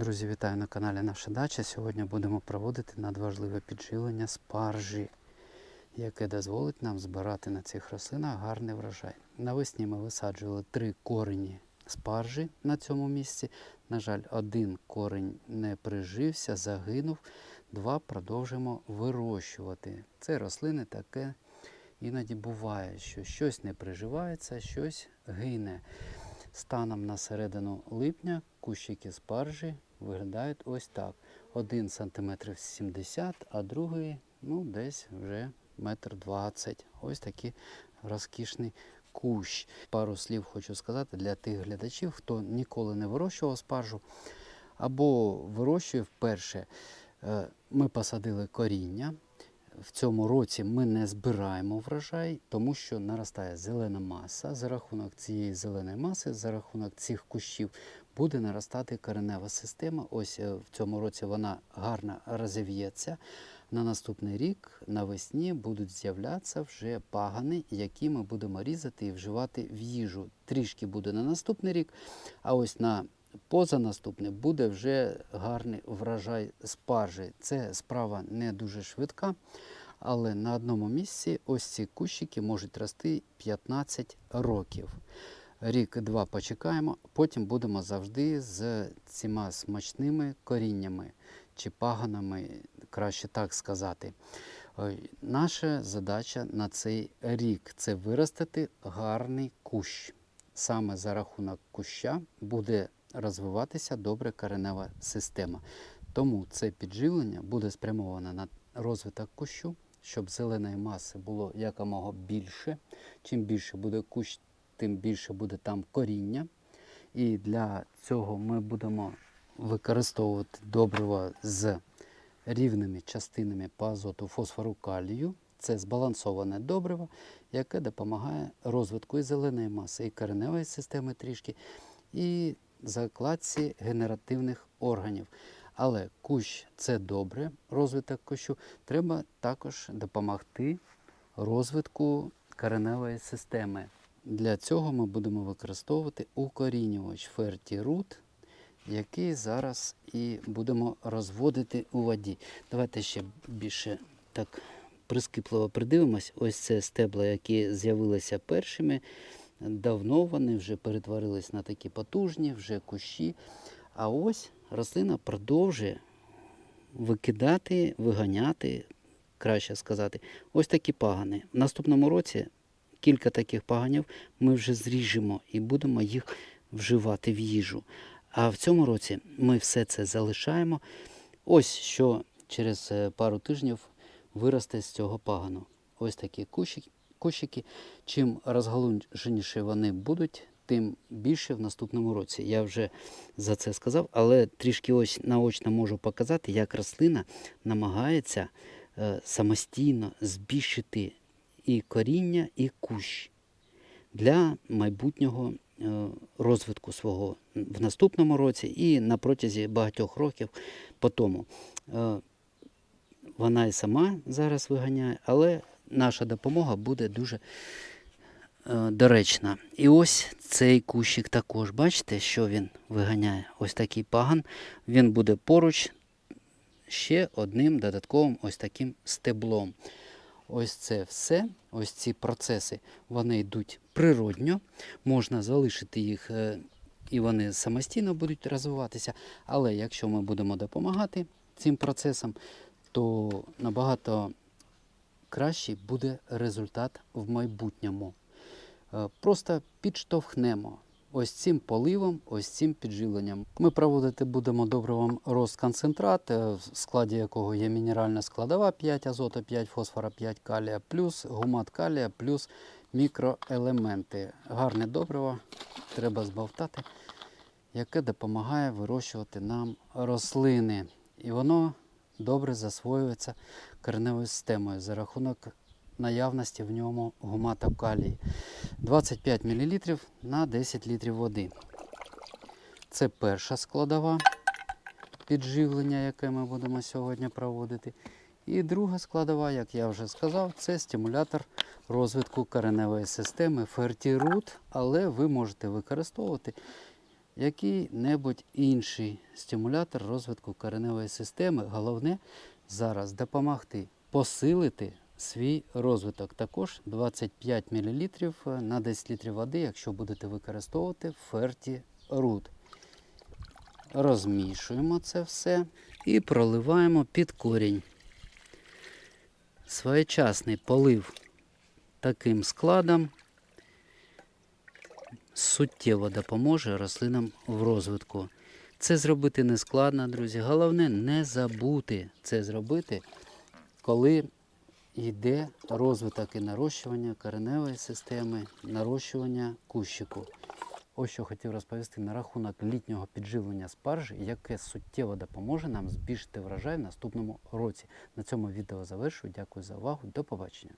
Друзі, вітаю на каналі Наша Дача. Сьогодні будемо проводити надважливе підживлення спаржі, яке дозволить нам збирати на цих рослинах гарний врожай. Навесні ми висаджували три корені спаржі на цьому місці. На жаль, один корень не прижився, загинув. Два продовжуємо вирощувати. Це рослини таке іноді буває, що щось не приживається, щось гине. Станом на середину липня кущики спаржі виглядають ось так. Один сантиметр 70, а другий ну, десь вже метр 20. Ось такий розкішний кущ. Пару слів хочу сказати для тих глядачів, хто ніколи не вирощував спаржу або вирощує вперше. Е, Ми посадили коріння. В цьому році ми не збираємо врожай, тому що наростає зелена маса. За рахунок цієї зеленої маси, за рахунок цих кущів, буде наростати коренева система. Ось е, в цьому році вона гарно розів'ється. На наступний рік навесні будуть з'являтися вже пагани, які ми будемо різати і вживати в їжу. Трішки буде на наступний рік, а ось на позанаступний буде вже гарний врожай спаржі. Це справа не дуже швидка, але на одному місці ось ці кущики можуть рости 15 років. Рік-два почекаємо, потім будемо завжди з цими смачними коріннями чи паганами, краще так сказати. Наша задача на цей рік це виростити гарний кущ. Саме за рахунок куща буде розвиватися добре коренева система. Тому це підживлення буде спрямоване на розвиток кущу, щоб зеленої маси було якомога більше. Чим більше буде кущ, тим більше буде там коріння. І для цього ми будемо використовувати добрива з рівними частинами по азоту фосфору калію. Це збалансоване добриво, яке допомагає розвитку і зеленої маси, і кореневої системи трішки, і закладці генеративних органів. Але кущ це добре, розвиток кущу. Треба також допомогти розвитку кореневої системи. Для цього ми будемо використовувати укорінювач Фертірут, який зараз і будемо розводити у воді. Давайте ще більше так прискіпливо придивимось. Ось це стебла, які з'явилися першими. Давно вони вже перетворились на такі потужні, вже кущі. А ось рослина продовжує викидати, виганяти, краще сказати, ось такі пагани. В наступному році кілька таких паганів ми вже зріжемо і будемо їх вживати в їжу. А в цьому році ми все це залишаємо. Ось що через е, пару тижнів виросте з цього пагану. Ось такі кущики. Кущики. Чим розгалуженіше вони будуть, тим більше в наступному році. Я вже за це сказав, але трішки ось наочно можу показати, як рослина намагається е, самостійно збільшити і коріння, і кущ для майбутнього е, розвитку свого в наступному році і на протязі багатьох років по тому. Е, Вона і сама зараз виганяє, але наша допомога буде дуже е, доречна. І ось цей кущик також, бачите, що він виганяє? Ось такий паган. Він буде поруч ще одним додатковим ось таким стеблом. Ось це все, ось ці процеси, вони йдуть природньо, можна залишити їх е, і вони самостійно будуть розвиватися. Але якщо ми будемо допомагати цим процесам, то набагато кращий буде результат в майбутньому. Е, Просто підштовхнемо ось цим поливом, ось цим підживленням. Ми проводити будемо добривом розконцентрат, е, в складі якого є мінеральна складова 5 азоту, 5 фосфора, 5 калія, плюс гумат калія, плюс мікроелементи. Гарне добриво треба збавтати, яке допомагає вирощувати нам рослини. І воно добре засвоюється кореневою системою за рахунок наявності в ньому гумата калії. 25 мл на 10 літрів води. Це перша складова підживлення, яке ми будемо сьогодні проводити. І друга складова, як я вже сказав, це стимулятор розвитку кореневої системи Фертірут, але ви можете використовувати який-небудь інший стимулятор розвитку кореневої системи. Головне зараз допомогти посилити свій розвиток. Також 25 мл на 10 літрів води, якщо будете використовувати ферті руд. Розмішуємо це все і проливаємо під корінь. Своєчасний полив таким складом суттєво допоможе рослинам в розвитку. Це зробити не складно, друзі. Головне не забути це зробити, коли йде розвиток і нарощування кореневої системи, нарощування кущику. Ось що хотів розповісти на рахунок літнього підживлення спаржі, яке суттєво допоможе нам збільшити врожай в наступному році. На цьому відео завершую. Дякую за увагу. До побачення.